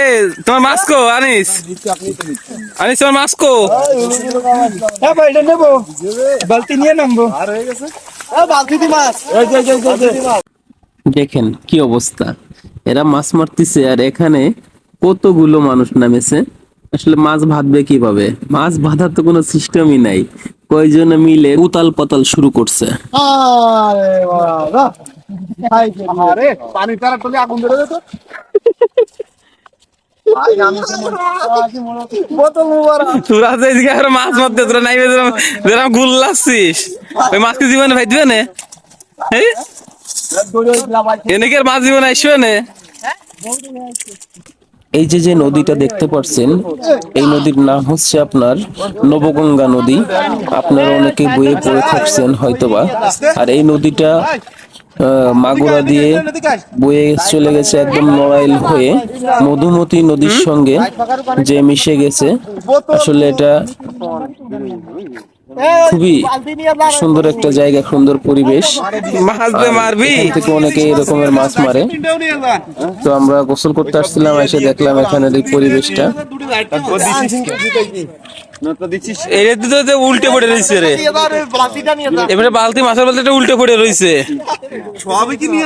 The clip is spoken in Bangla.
এ তোমার মাস্কো আনিস। আনিস তোমার মাস্কো হ্যাঁ ভাই এটা নেব। বালতি নিয়ে নামবো। দেখেন কি অবস্থা। এরা মাছ মারতেছে আর এখানে কতগুলো মানুষ নামেছে। আসলে মাছ ভাতবে কীভাবে? মাছ বাঁধার তো কোনো সিস্টেমই নাই। কয়জনে মিলে উতাল পাতাল শুরু করছে। আরে পানি তারা আগুন তোরা যে এদিকে মাছ মারতে তোরা নাইবে যেরকম যেরকম গুল্লাচ্ছিস ওই মাছকে জীবনে ভাই দিবে না। এই এনেকে আর মাছ জীবনে আসবে না। এই যে যে নদীটা দেখতে পাচ্ছেন এই নদীর নাম হচ্ছে আপনার নবগঙ্গা নদী। আপনারা অনেকে বয়ে পড়ে থাকছেন হয়তোবা। আর এই নদীটা মাগুরা দিয়ে বয়ে চলে গেছে একদম নড়াইল হয়ে মধুমতি নদীর সঙ্গে যে মিশে গেছে। আসলে এটা খুবই সুন্দর একটা জায়গা সুন্দর পরিবেশ। মাছ দিয়ে মারবি। এখান থেকে অনেকে এরকমের মাছ মারে। তো আমরা গোসল করতে আসছিলাম এসে দেখলাম এখানের এই পরিবেশটা। উল্টে পড়ে রয়েছে রে। এবারে বালতি মাছের বালতিটা উল্টে পড়ে রয়েছে সবাই কি নিয়ে